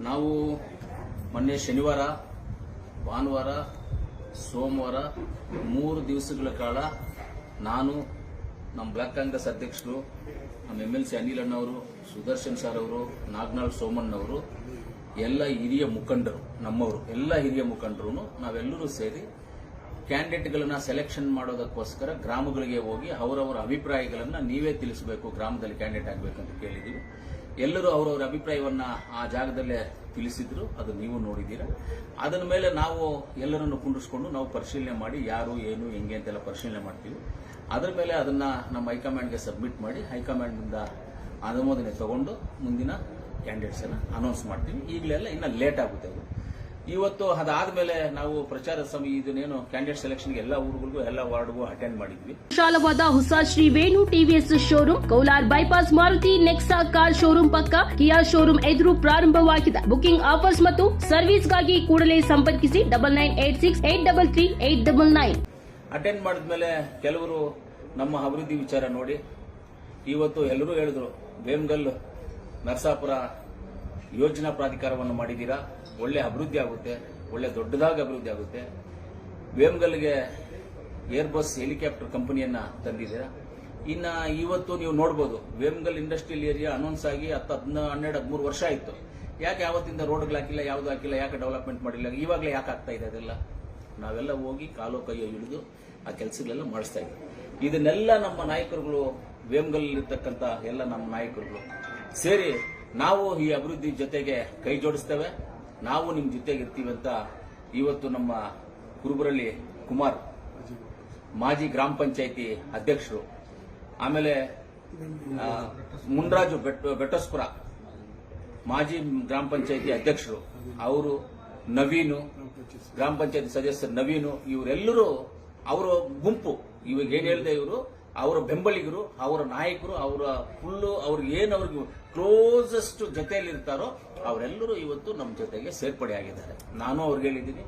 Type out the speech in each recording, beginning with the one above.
ನಾವು ಮೊನ್ನೆ ಶನಿವಾರ, ಭಾನುವಾರ, ಸೋಮವಾರ ಮೂರು ದಿವಸಗಳ ಕಾಲ ನಾನು ನಮ್ಮ ಬ್ಲಾಕ್ ಕಾಂಗ್ರೆಸ್ ಅಧ್ಯಕ್ಷರು, ನಮ್ಮ ಎಂ ಎಲ್ ಸಿ ಅನಿಲ್ ಅಣ್ಣವರು, ಸುದರ್ಶನ್ ಸರ್ ಅವರು, ನಾಗನಾಳ್ ಸೋಮಣ್ಣವರು ಎಲ್ಲ ಹಿರಿಯ ಮುಖಂಡರು, ನಮ್ಮವರು, ಎಲ್ಲ ಹಿರಿಯ ಮುಖಂಡರು ನಾವೆಲ್ಲರೂ ಸೇರಿ ಕ್ಯಾಂಡಿಡೇಟ್ಗಳನ್ನ ಸೆಲೆಕ್ಷನ್ ಮಾಡೋದಕ್ಕೋಸ್ಕರ ಗ್ರಾಮಗಳಿಗೆ ಹೋಗಿ ಅವರವರ ಅಭಿಪ್ರಾಯಗಳನ್ನ ನೀವೇ ತಿಳಿಸಬೇಕು, ಗ್ರಾಮದಲ್ಲಿ ಕ್ಯಾಂಡಿಡೇಟ್ ಆಗಬೇಕು ಅಂತ ಕೇಳಿದೀವಿ. ಎಲ್ಲರೂ ಅವರವರ ಅಭಿಪ್ರಾಯವನ್ನ ಆ ಜಾಗದಲ್ಲೇ ತಿಳಿಸಿದ್ರು, ಅದು ನೀವು ನೋಡಿದ್ದೀರಾ. ಅದರ ಮೇಲೆ ನಾವು ಎಲ್ಲರನ್ನು ಕುಂಡಿಸ್ಕೊಂಡು ನಾವು ಪರಿಶೀಲನೆ ಮಾಡಿ ಯಾರು, ಏನು, ಹೆಂಗೆ ಅಂತೆಲ್ಲ ಪರಿಶೀಲನೆ ಮಾಡ್ತೀವಿ. ಅದರ ಮೇಲೆ ಅದನ್ನ ನಮ್ಮ ಹೈಕಮಾಂಡ್ಗೆ ಸಬ್ಮಿಟ್ ಮಾಡಿ ಹೈಕಮಾಂಡ್ನಿಂದ ಅನುಮೋದನೆ ತಗೊಂಡು ಮುಂದಿನ ಕ್ಯಾಂಡಿಡೇಟ್ಸ್ ಅನ್ನ ಅನೌನ್ಸ್ ಮಾಡ್ತೀವಿ. ಈಗಲೆಲ್ಲ ಇನ್ನ ಲೇಟ್ ಆಗುತ್ತೆ ಅದು. ಇವತ್ತು ಅದಾದ ಮೇಲೆ ನಾವು ಪ್ರಚಾರ ಸಮಯ ಇದನ್ನೇನು ಕ್ಯಾಂಡಿಡೇಟ್ ಸೆಲೆಕ್ಷನ್ಗೆ ಎಲ್ಲ ಊರುಗಳಿಗೂ ಎಲ್ಲ ವಾರ್ಡ್ಗೂ ಅಟೆಂಡ್ ಮಾಡಿದ್ವಿ. ವಿಶಾಲವಾದ ಹೊಸ Shri Venu TVS showroom Kowlar bypass Maruti Nexa car showroom ಪಕ್ಕ ಕಿಯಾ ಶೋರೂಮ್ ಎದುರು ಪ್ರಾರಂಭವಾಗಿದೆ. ಬುಕಿಂಗ್ ಆಫರ್ಸ್ ಮತ್ತು ಸರ್ವಿಸ್ಗಾಗಿ ಕೂಡಲೇ ಸಂಪರ್ಕಿಸಿ double nine eight six eight double three eight double nine attend ಮಾಡಿದ್ಮೇಲೆ ಕೆಲವರು ನಮ್ಮ ಅಭಿವೃದ್ಧಿ ವಿಚಾರ ನೋಡಿ. ಇವತ್ತು ಎಲ್ಲರೂ ಹೇಳಿದ್ರು ಬೇಮ್ಗಲ್ ನರಸಾಪುರ ಯೋಜನಾ ಪ್ರಾಧಿಕಾರವನ್ನು ಮಾಡಿದ್ದೀರಾ? ಒಳ್ಳೆ ಅಭಿವೃದ್ಧಿ ಆಗುತ್ತೆ, ಒಳ್ಳೆ ದೊಡ್ಡದಾಗಿ ಅಭಿವೃದ್ಧಿ ಆಗುತ್ತೆ. ವೇಮ್ಗಲ್ಗೆ ಏರ್ ಬಸ್ ಹೆಲಿಕಾಪ್ಟರ್ ಕಂಪನಿಯನ್ನ ತಂದಿದ್ದೀರಾ? ಇನ್ನು ಇವತ್ತು ನೀವು ನೋಡ್ಬೋದು, ವೇಮ್ಗಲ್ ಇಂಡಸ್ಟ್ರಿಯಲ್ ಏರಿಯಾ ಅನೌನ್ಸ್ ಆಗಿ ಹತ್ತು, ಹದಿನ, ಹನ್ನೆರಡು, ಹದಿಮೂರು ವರ್ಷ ಆಯಿತು. ಯಾಕೆ ಯಾವತ್ತಿಂದ ರೋಡ್ಗಳು ಹಾಕಿಲ್ಲ, ಯಾವ್ದು ಹಾಕಿಲ್ಲ, ಯಾಕೆ ಡೆವಲಪ್ಮೆಂಟ್ ಮಾಡಿಲ್ಲ? ಇವಾಗಲೇ ಯಾಕೆ ಆಗ್ತಾ ಇದೆ ಅದೆಲ್ಲ? ನಾವೆಲ್ಲ ಹೋಗಿ ಕಾಲು ಕೈಯೋ ಹಿಡಿದು ಆ ಕೆಲಸಗಳೆಲ್ಲ ಮಾಡಿಸ್ತಾ ಇದ್ದೀವಿ. ಇದನ್ನೆಲ್ಲ ನಮ್ಮ ನಾಯಕರುಗಳು, ವೇಮ್ಗಲ್ ಇರ್ತಕ್ಕಂಥ ಎಲ್ಲ ನಮ್ಮ ನಾಯಕರುಗಳು ಸೇರಿ ನಾವು ಈ ಅಭಿವೃದ್ಧಿ ಜೊತೆಗೆ ಕೈ ಜೋಡಿಸ್ತೇವೆ. ನಾವು ನಿಮ್ ಜೊತೆಗೆ ಇರ್ತೀವಿ ಅಂತ ಇವತ್ತು ನಮ್ಮ ಕುರುಬರಲ್ಲಿ ಕುಮಾರ್, ಮಾಜಿ ಗ್ರಾಮ ಪಂಚಾಯಿತಿ ಅಧ್ಯಕ್ಷರು, ಆಮೇಲೆ ಮುನ್ರಾಜು ಬೆಟ್ಟ ಬೆಟ್ಟಸ್ಪುರ ಮಾಜಿ ಗ್ರಾಮ ಪಂಚಾಯಿತಿ ಅಧ್ಯಕ್ಷರು, ಅವರು ನವೀನು, ಗ್ರಾಮ ಪಂಚಾಯತಿ ಸದಸ್ಯರು ನವೀನು, ಇವರೆಲ್ಲರೂ ಅವರ ಗುಂಪು, ಇವಾಗ ಏನ್ ಹೇಳಿದೆ ಇವರು ಅವರ ಬೆಂಬಲಿಗರು, ಅವರ ನಾಯಕರು, ಅವರ ಫುಲ್ಲು ಅವ್ರಿಗೆ ಏನು ಅವ್ರಿಗೆ ಕ್ಲೋಸೆಸ್ಟ್ ಜೊತೆಯಲ್ಲಿ ಇರ್ತಾರೋ ಅವರೆಲ್ಲರೂ ಇವತ್ತು ನಮ್ಮ ಜೊತೆಗೆ ಸೇರ್ಪಡೆ ಆಗಿದ್ದಾರೆ. ನಾನು ಅವ್ರಿಗೆ ಹೇಳಿದ್ದೀನಿ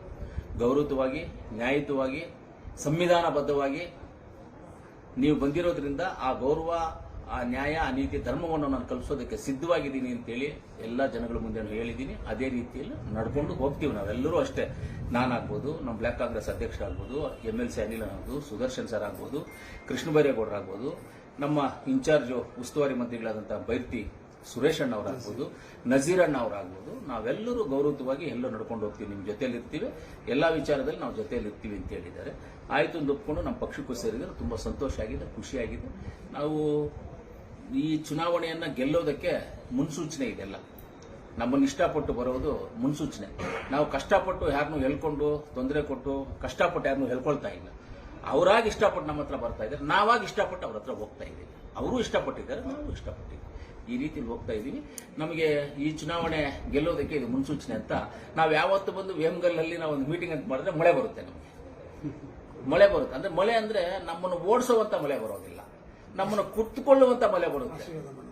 ಗೌರವವಾಗಿ ನ್ಯಾಯಯುತವಾಗಿ, ಸಂವಿಧಾನಬದ್ಧವಾಗಿ ನೀವು ಬಂದಿರೋದ್ರಿಂದ ಆ ಗೌರವ ಆ ನ್ಯಾಯ, ಆ ನೀತಿ ಧರ್ಮವನ್ನು ನಾನು ಕಲಿಸೋದಕ್ಕೆ ಸಿದ್ಧವಾಗಿದ್ದೀನಿ ಅಂತೇಳಿ ಎಲ್ಲ ಜನಗಳ ಮುಂದೆ ನಾನು ಹೇಳಿದ್ದೀನಿ. ಅದೇ ರೀತಿಯಲ್ಲಿ ನಡ್ಕೊಂಡು ಹೋಗ್ತೀವಿ ನಾವೆಲ್ಲರೂ ಅಷ್ಟೇ. ನಾನಾಗ್ಬೋದು ನಮ್ಮ ಬ್ಲಾಕ್ ಕಾಂಗ್ರೆಸ್ ಅಧ್ಯಕ್ಷರಾಗ್ಬೋದು ಎಂ ಎಲ್ ಸಿ ಅನಿಲ್ ಆಗ್ಬೋದು, ಸುದರ್ಶನ್ ಸರ್ ಆಗ್ಬೋದು, ಕೃಷ್ಣ ಬೈರೇಗೌಡರಾಗ್ಬೋದು ನಮ್ಮ ಇನ್ಚಾರ್ಜ್ ಉಸ್ತುವಾರಿ ಮಂತ್ರಿಗಳಾದಂಥ ಬೈರ್ತಿ ಸುರೇಶ್ ಅಣ್ಣ ಅವರಾಗ್ಬೋದು ನಜೀರ್ ಅಣ್ಣ ಅವರಾಗ್ಬೋದು ನಾವೆಲ್ಲರೂ ಗೌರವವಾಗಿ ಎಲ್ಲ ನಡ್ಕೊಂಡು ಹೋಗ್ತೀವಿ ನಿಮ್ಮ ಜೊತೆಯಲ್ಲಿ ಇರ್ತೀವಿ ಎಲ್ಲ ವಿಚಾರದಲ್ಲಿ ನಾವು ಜೊತೆಯಲ್ಲಿ ಇರ್ತೀವಿ ಅಂತ ಹೇಳಿದ್ದಾರೆ. ಆಯಿತು ಅಂತ ಒಪ್ಕೊಂಡು ನಮ್ಮ ಪಕ್ಷಕ್ಕೂ ಸೇರಿದರೆ ತುಂಬಾ ಸಂತೋಷ ಆಗಿದೆ ಖುಷಿಯಾಗಿದೆ ನಾವು ಈ ಚುನಾವಣೆಯನ್ನ ಗೆಲ್ಲೋದಕ್ಕೆ ಮುನ್ಸೂಚನೆ ಇದೆಲ್ಲ ನಮ್ಮನ್ನು ಇಷ್ಟಪಟ್ಟು ಬರೋದು ಮುನ್ಸೂಚನೆ. ನಾವು ಕಷ್ಟಪಟ್ಟು ಯಾರನ್ನೂ ಹೇಳ್ಕೊಂಡು ತೊಂದರೆ ಕೊಟ್ಟು ಕಷ್ಟಪಟ್ಟು ಯಾರನ್ನೂ ಹೇಳ್ಕೊಳ್ತಾ ಇಲ್ಲ. ಅವರಾಗಿ ಇಷ್ಟಪಟ್ಟು ನಮ್ಮ ಹತ್ರ ಬರ್ತಾ ಇದ್ದಾರೆ, ನಾವಾಗಿ ಇಷ್ಟಪಟ್ಟು ಅವ್ರ ಹತ್ರ ಹೋಗ್ತಾ ಇದ್ದೀವಿ. ಅವರು ಇಷ್ಟಪಟ್ಟಿದ್ದಾರೆ, ನಾವು ಇಷ್ಟಪಟ್ಟಿದ್ದೀವಿ. ಈ ರೀತಿ ಹೋಗ್ತಾ ಇದ್ದೀವಿ. ನಮಗೆ ಈ ಚುನಾವಣೆ ಗೆಲ್ಲೋದಕ್ಕೆ ಇದು ಮುನ್ಸೂಚನೆ ಅಂತ ನಾವು ಯಾವತ್ತು ಬಂದು ವೇಮ್ಗಲ್ಲಲ್ಲಿ ನಾವು ಒಂದು ಮೀಟಿಂಗ್ ಅಂತ ಮಾಡಿದ್ರೆ ಮಳೆ ಬರುತ್ತೆ ನಮಗೆ. ಮಳೆ ಬರುತ್ತೆ. ಅಂದ್ರೆ ಮಳೆ ಅಂದ್ರೆ ನಮ್ಮನ್ನು ಓಡಿಸುವಂತ ಮಳೆ ಬರೋದಿಲ್ಲ. ನಮ್ಮನ್ನು ಕುತ್ತುಕೊಳ್ಳುವಂತ ಮಳೆ ಬರುತ್ತೆ.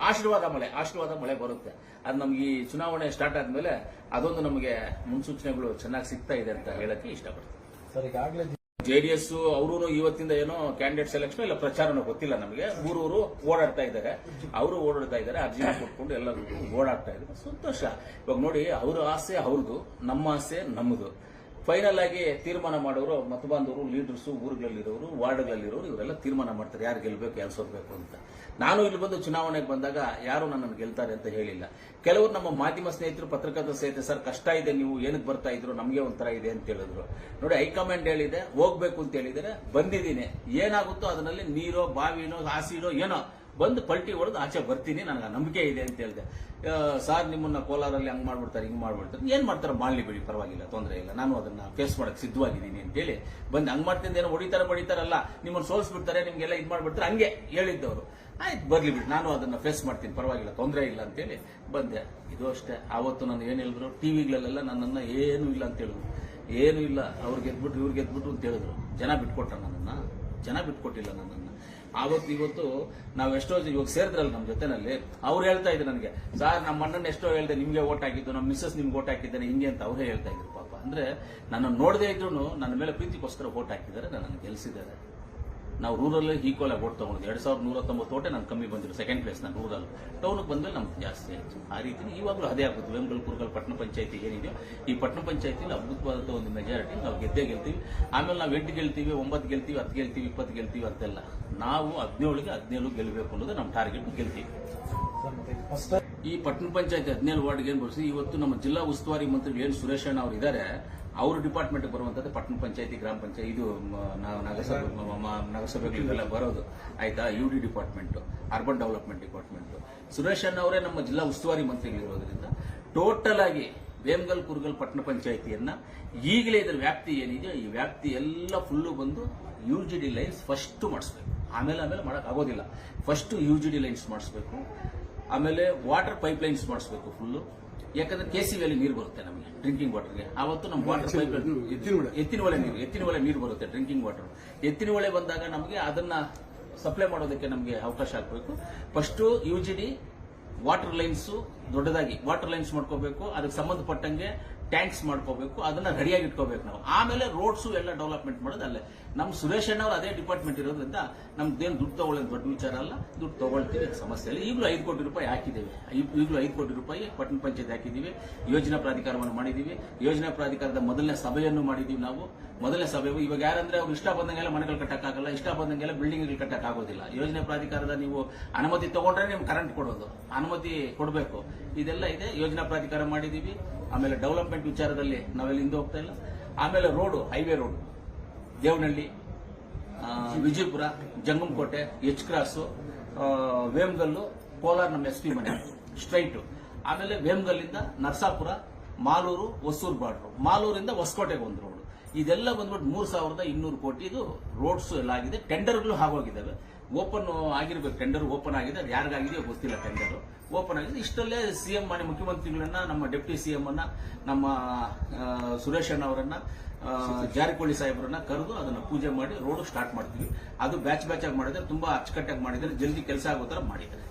ಆಶೀರ್ವಾದ ಮಳೆ. ಆಶೀರ್ವಾದ ಮಳೆ ಬರುತ್ತೆ. ಅದು ನಮ್ಗೆ ಈ ಚುನಾವಣೆ ಸ್ಟಾರ್ಟ್ ಆದ್ಮೇಲೆ ಅದೊಂದು ನಮಗೆ ಮುನ್ಸೂಚನೆಗಳು ಚೆನ್ನಾಗಿ ಸಿಗ್ತಾ ಇದೆ ಅಂತ ಹೇಳಕ್ಕೆ ಇಷ್ಟಪಡ್ತೀನಿ. ಜೆಡಿಎಸ್ ಅವರು ಇವತ್ತಿಂದ ಏನೋ ಕ್ಯಾಂಡಿಡೇಟ್ ಸೆಲೆಕ್ಷನ್ ಇಲ್ಲ ಪ್ರಚಾರನೂ ಗೊತ್ತಿಲ್ಲ ನಮಗೆ. ಊರೂರು ಓಡಾಡ್ತಾ ಇದ್ದಾರೆ. ಅವರು ಓಡಾಡ್ತಾ ಇದ್ದಾರೆ. ಅರ್ಜಿ ಕೊಟ್ಕೊಂಡು ಎಲ್ಲರೂ ಓಡಾಡ್ತಾ ಇದ್ದಾರೆ. ಸಂತೋಷ. ಇವಾಗ ನೋಡಿ ಅವ್ರ ಆಸೆ ಅವ್ರದ್ದು ನಮ್ಮ ಆಸೆ ನಮ್ಮದು. ಫೈನಲ್ ಆಗಿ ತೀರ್ಮಾನ ಮಾಡೋರು ಮತಬಾಂಧವರು ಲೀಡರ್ಸ್ ಊರುಗಳಲ್ಲಿರೋರು, ವಾರ್ಡ್ಗಳಲ್ಲಿರೋರು, ಇವರೆಲ್ಲ ತೀರ್ಮಾನ ಮಾಡ್ತಾರೆ. ಯಾರು ಗೆಲ್ಬೇಕು, ಯಾರು ಸೋಲ್ಬೇಕು ಅಂತ. ನಾನು ಇಲ್ಲಿ ಬಂದು ಚುನಾವಣೆಗೆ ಬಂದಾಗ ಯಾರು ನನ್ನನ್ನು ಗೆಲ್ತಾರೆ ಅಂತ ಹೇಳಿಲ್ಲ. ಕೆಲವರು ನಮ್ಮ ಮಾಧ್ಯಮ ಸ್ನೇಹಿತರು ಪತ್ರಕರ್ತ ಸ್ನೇಹಿತರು, ಸರ್, ಕಷ್ಟ ಇದೆ, ನೀವು ಏನಕ್ಕೆ ಬರ್ತಾ ಇದ್ರು? ನಮಗೆ ಒಂಥರ ಇದೆ ಅಂತ ಹೇಳಿದ್ರು. ನೋಡಿ, ಹೈಕಮಾಂಡ್ ಹೇಳಿದೆ, ಹೋಗ್ಬೇಕು ಅಂತ ಹೇಳಿದರೆ ಬಂದಿದ್ದೀನಿ. ಏನಾಗುತ್ತೋ ಅದರಲ್ಲಿ ನೀರೋ, ಬಾವಿನೋ ಹಾಸಿನೋ ಏನೋ ಬಂದು ಪಲ್ಟಿ ಹೊಡೆದು ಆಚೆ ಬರ್ತೀನಿ, ನನಗೆ ನಂಬಿಕೆ ಇದೆ ಅಂತ ಹೇಳಿದೆ. ಸಾರ್, ನಿಮ್ಮನ್ನ ಕೋಲಾರಲ್ಲಿ ಹಂಗ್ ಮಾಡ್ಬಿಡ್ತಾರೆ, ಹಿಂಗೆ ಮಾಡ್ಬಿಡ್ತಾರೆ. ಏನು ಮಾಡ್ತಾರೆ ಮಾಡಲಿ ಬಿಡಿ, ಪರವಾಗಿಲ್ಲ, ತೊಂದರೆ ಇಲ್ಲ. ನಾನು ಅದನ್ನ ಫೇಸ್ ಮಾಡಕ್ ಸಿದ್ಧವಾಗಿದ್ದೀನಿ ಅಂತೇಳಿ ಬಂದು ಹಂಗ್ ಮಾಡ್ತೀನಿ ಏನೋ ಹೊಡಿತಾರೆ, ಬಡಿತಾರಲ್ಲ, ನಿಮ್ಮನ್ನ ಸೋಲ್ಸ್ಬಿಡ್ತಾರೆ, ನಿಮಗೆಲ್ಲ ಇದು ಮಾಡ್ಬಿಡ್ತಾರೆ, ಹಂಗೆ ಹೇಳಿದ್ದವರು. ಆಯ್ತು, ಬರಲಿ ಬಿಡಿ, ನಾನು ಅದನ್ನ ಫೇಸ್ ಮಾಡ್ತೀನಿ, ಪರವಾಗಿಲ್ಲ, ತೊಂದರೆ ಇಲ್ಲ ಅಂತೇಳಿ ಬಂದೆ. ಇದು ಅಷ್ಟೇ. ಆವತ್ತು ನಾನು ಏನು ಹೇಳಿದ್ರು? ಟಿವಿಗಳಲ್ಲೆಲ್ಲ ನನ್ನನ್ನ ಏನೂ ಇಲ್ಲ ಅಂತ ಹೇಳಿದ್ರು. ಏನು ಇಲ್ಲ. ಅವ್ರು ಗೆದ್ಬಿಟ್ಟು ಇವ್ರು ಗೆದ್ಬಿಟ್ಟು ಅಂತ ಹೇಳಿದ್ರು. ಜನ ಬಿಟ್ಕೊಟ್ರ ನನ್ನನ್ನು? ಜನ ಬಿಟ್ಕೊಟ್ಟಿಲ್ಲ ನನ್ನನ್ನ? ಆವತ್ತು ಇವತ್ತು ನಾವು ಎಷ್ಟೋ ಇವಾಗ ಸೇರಿದ್ರಲ್ಲ ನಮ್ಮ ಜೊತೆನಲ್ಲಿ, ಅವ್ರು ಹೇಳ್ತಾ ಇದ್ರು ನನಗೆ, ಸರ್ ನಮ್ಮ ಅಣ್ಣನ ಎಷ್ಟೋ ಹೇಳ್ದೆ, ನಿಮಗೆ ಓಟ್ ಹಾಕಿದ್ದು ನಮ್ಮ ಮಿಸ್ಸಸ್ ನಿಮ್ಗೆ ಓಟ್ ಹಾಕಿದ್ದಾನೆ, ಹಿಂಗೆ ಅಂತ ಅವರೇ ಹೇಳ್ತಾ ಇದ್ರು ಪಾಪ. ಅಂದ್ರೆ ನನ್ನ ನೋಡದೇ ಇದ್ರು ನನ್ನ ಮೇಲೆ ಪ್ರೀತಿಗೋಸ್ಕರ ಓಟ್ ಹಾಕಿದ್ದಾರೆ, ನನ್ನನ್ನು ಗೆಲ್ಸಿದ್ದಾರೆ. ನಾವು ರೂರಲ್ ಈಕ್ವಲ್ ಆಗಿ ಓಟ್ ತಗೊಂಡಿದ್ವಿ ಎರಡ್ ಸಾವಿರದ ನೂರ ತೊಂಬತ್ತು ಓಟೆ ನಾನು ಕಮ್ಮಿ ಬಂದಿರೋ ಸೆಕೆಂಡ್ ಪ್ಲೇಸ್ ನಾನು ರೂರಲ್ ಟೌನ್ಗೆ ಬಂದ್ಮೇಲೆ ನಮ್ಗೆ ಜಾಸ್ತಿ ಆಯ್ತು. ಆ ರೀತಿ ಇವಾಗಲೂ ಅದೇ ಆಗುತ್ತೆ ವೇಮಗಲ್ ಕುರ್ಗಲ್ ಪಟ್ಟಣ ಪಂಚಾಯತಿ ಏನಿದೆಯೋ, ಈ ಪಟ್ಟಣ ಪಂಚಾಯತಿಲಿ ಅದ್ಭುತವಾದ ಒಂದು ಮೆಜಾರಿಟಿ ನಾವು ಗೆದ್ದೇ ಗೆಲ್ತೀವಿ. ಆಮೇಲೆ ನಾವು ಎಂಟು ಗೆಲ್ತೀವಿ, ಒಂಬತ್ತು ಗೆಲ್ತೀವಿ, ಹತ್ತು ಗೆಲ್ತೀವಿ, ಇಪ್ಪತ್ತು ಗೆಲ್ತೀವಿ ಅಂತೆಲ್ಲ. ನಾವು ಹದಿನೇಳಿಗೆ ಹದಿನೇಳು ಗೆಲ್ಲಬೇಕು ಅನ್ನೋದು ನಮ್ಮ ಟಾರ್ಗೆಟ್ ಗೆಲ್ತೀವಿ. ಈ ಪಟ್ಟಣ ಪಂಚಾಯತ್ ಹದಿನೇಳು ವಾರ್ಡ್ಗೆ ಏನು ಬರ್ಸಿ ಇವತ್ತು ನಮ್ಮ ಜಿಲ್ಲಾ ಉಸ್ತುವಾರಿ ಮಂತ್ರಿ ಏನು ಸುರೇಶ್ ಅಣ್ಣ ಅವರು ಇದ್ದಾರೆ ಅವ್ರ ಡಿಪಾರ್ಟ್ಮೆಂಟ್ ಬರುವಂತದ್ದು ಪಟ್ಟಣ ಪಂಚಾಯತಿ, ಗ್ರಾಮ ಪಂಚಾಯತ್, ಇದು ನಗರಸಭೆ ನಗರಸಭೆಗಳಿಗೆಲ್ಲ ಬರೋದು. ಆಯ್ತಾ? U D department urban development department Suresh ಅಣ್ಣ ಅವರೇ ನಮ್ಮ ಜಿಲ್ಲಾ ಉಸ್ತುವಾರಿ ಮಂತ್ರಿಗಳಿರೋದ್ರಿಂದ ಟೋಟಲ್ ಆಗಿ ವೇಮಗಲ್, ಕುರ್ಗಲ್ ಪಟ್ಟಣ ಪಂಚಾಯತಿಯನ್ನ ಈಗಲೇ ಇದರ ವ್ಯಾಪ್ತಿ ಏನಿದೆ, ಈ ವ್ಯಾಪ್ತಿ ಎಲ್ಲ ಫುಲ್ಲು ಬಂದು U G D lines first ಮಾಡಿಸ್ಬೇಕು. ಆಮೇಲೆ ಆಮೇಲೆ ಮಾಡಕ್ ಆಗೋದಿಲ್ಲ. First U G D lines ಮಾಡಿಸ್ಬೇಕು. ಆಮೇಲೆ ವಾಟರ್ ಪೈಪ್ ಲೈನ್ಸ್ ಮಾಡಿಸ್ಬೇಕು ಫುಲ್ಲು ಯಾಕಂದ್ರೆ ಕೆ ಸಿ ಅಲ್ಲಿ ನೀರು ಬರುತ್ತೆ ನಮಗೆ ಡ್ರಿಂಕಿಂಗ್ ವಾಟರ್ಗೆ ಆವತ್ತು ನಮ್ಮ ವಾಟರ್ ಪೈಪ್ ಎತ್ತಿನ ಒಳೆ ನೀರು ಎತ್ತಿನ ಒಳೆ ನೀರು ಬರುತ್ತೆ ಡ್ರಿಂಕಿಂಗ್ ವಾಟರ್ ಎತ್ತಿನ ಒಳೆ ಬಂದಾಗ ನಮಗೆ ಅದನ್ನ ಸಪ್ಲೈ ಮಾಡೋದಕ್ಕೆ ನಮಗೆ ಅವಕಾಶ ಆಗಬೇಕು. First U G D water lines ದೊಡ್ಡದಾಗಿ ವಾಟರ್ ಲೈನ್ಸ್ ಮಾಡ್ಕೋಬೇಕು. ಅದಕ್ಕೆ ಸಂಬಂಧಪಟ್ಟಂಗೆ ಟ್ಯಾಂಕ್ಸ್ ಮಾಡ್ಕೋಬೇಕು, ಅದನ್ನ ರೆಡಿಯಾಗಿ ಇಟ್ಕೋಬೇಕು ನಾವು. ಆಮೇಲೆ ರೋಡ್ಸು ಎಲ್ಲ ಡೆವಲಪ್ಮೆಂಟ್ ಮಾಡೋದು ಅಲ್ಲೇ. ನಮ್ಮ ಸುರೇಶ್ ಅಣ್ಣ ಅದೇ ಡಿಪಾರ್ಟ್ಮೆಂಟ್ ಇರೋದ್ರಿಂದ ನಮ್ದೇನು ದುಡ್ಡು ತಗೊಳ್ಳೋದು ದೊಡ್ಡ ವಿಚಾರ ಅಲ್ಲ, ದುಡ್ಡು ತಗೊಳ್ತೀವಿ ಸಮಸ್ಯೆ ಇಲ್ಲ. ಈಗಲೂ ಐದು ಕೋಟಿ ರೂಪಾಯಿ ಹಾಕಿದ್ದೀವಿ. ಈಗಲೂ ಐದು ಕೋಟಿ ರೂಪಾಯಿ ಪಟ್ಟಣ ಪಂಚಾಯತ್ ಹಾಕಿದ್ದೀವಿ. ಯೋಜನಾ ಪ್ರಾಧಿಕಾರವನ್ನು ಮಾಡಿದ್ದೀವಿ. ಯೋಜನಾ ಪ್ರಾಧಿಕಾರದ ಮೊದಲನೇ ಸಭೆಯನ್ನು ಮಾಡಿದ್ದೀವಿ ನಾವು. ಮೊದಲನೇ ಸಭೆ, ಇವಾಗ ಯಾರಂದ್ರೆ ಅವ್ರು ಇಷ್ಟ ಬಂದಂಗೆಲ್ಲ ಮನೆಗಳು ಕಟ್ಟಕ್ಕಾಗಲ್ಲ, ಇಷ್ಟ ಬಂದಂಗೆಲ್ಲ ಬಿಲ್ಡಿಂಗ್ಗಳು ಕಟ್ಟಕ್ಕಾಗೋದಿಲ್ಲ. ಯೋಜನೆ ಪ್ರಾಧಿಕಾರದ ನೀವು ಅನುಮತಿ ತಗೊಂಡ್ರೆ ನಿಮ್ಗೆ ಕರೆಂಟ್ ಕೊಡೋದು. ಅನುಮತಿ ಕೊಡಬೇಕು. ಇದೆಲ್ಲ ಇದೆ. ಯೋಜನಾ ಪ್ರಾಧಿಕಾರ ಮಾಡಿದ್ದೀವಿ. ಆಮೇಲೆ ಡೆವಲಪ್ಮೆಂಟ್ ವಿಚಾರದಲ್ಲಿ ನಾವೆಲ್ಲ ಹಿಂದೆ ಹೋಗ್ತಾ ಇಲ್ಲ. ಆಮೇಲೆ road highway road Devanahalli Vijayapura, Jangamakote H cross Vemagal, Kolar ನಮ್ಮ ಎಸ್ ಪಿ ಮನೆ. ಸ್ಟ್ರೈಟ್ ಆಮೇಲೆ ವೇಮಗಲ್ಲಿಂದ ನರಸಾಪುರ, ಮಾಲೂರು, ಹೊಸೂರು ಬಾರ್ಡ್ರು ಮಾಲೂರಿಂದ ಹೊಸಕೋಟೆಗೆ ಒಂದು ರೋಡ್ ಇದೆಲ್ಲ ಬಂದ್ಬಿಟ್ಟು ಮೂರು ಸಾವಿರದ ಇನ್ನೂರು ಕೋಟಿದು ರೋಡ್ಸ್ ಎಲ್ಲ ಆಗಿದೆ. ಟೆಂಡರ್ಗಳು ಆಗೋಗಿದ್ದಾವೆ ಓಪನ್ ಆಗಿರ್ಬೇಕು ಟೆಂಡರ್ ಓಪನ್ ಆಗಿದೆ, ಅದು ಯಾರಿಗಾಗಿದೆಯೋ ಗೊತ್ತಿಲ್ಲ ಟೆಂಡರ್ ಓಪನ್ ಆಗಿದೆ. ಇಷ್ಟಲ್ಲೇ ಸಿಎಂ ಮಾಡಿ ಮುಖ್ಯಮಂತ್ರಿಗಳನ್ನ, ನಮ್ಮ ಡೆಪ್ಟಿ ಸಿಎಂ ಅನ್ನ, ನಮ್ಮ ಸುರೇಶ್ ಅಣ್ಣ ಅವರನ್ನ ಜಾರಕಿಹೊಳಿ ಸಾಹೇಬರನ್ನ ಕರೆದು ಅದನ್ನ ಪೂಜೆ ಮಾಡಿ ರೋಡ್ ಸ್ಟಾರ್ಟ್ ಮಾಡ್ತೀವಿ. ಅದು ಬ್ಯಾಚ್ ಬ್ಯಾಚ್ ಆಗಿ ಮಾಡಿದ್ರೆ ತುಂಬಾ ಅಚ್ಚುಕಟ್ಟಾಗಿ ಮಾಡಿದ್ರೆ ಜಲ್ದಿ ಕೆಲಸ ಆಗೋ ತರ ಮಾಡಿದ್ದಾರೆ.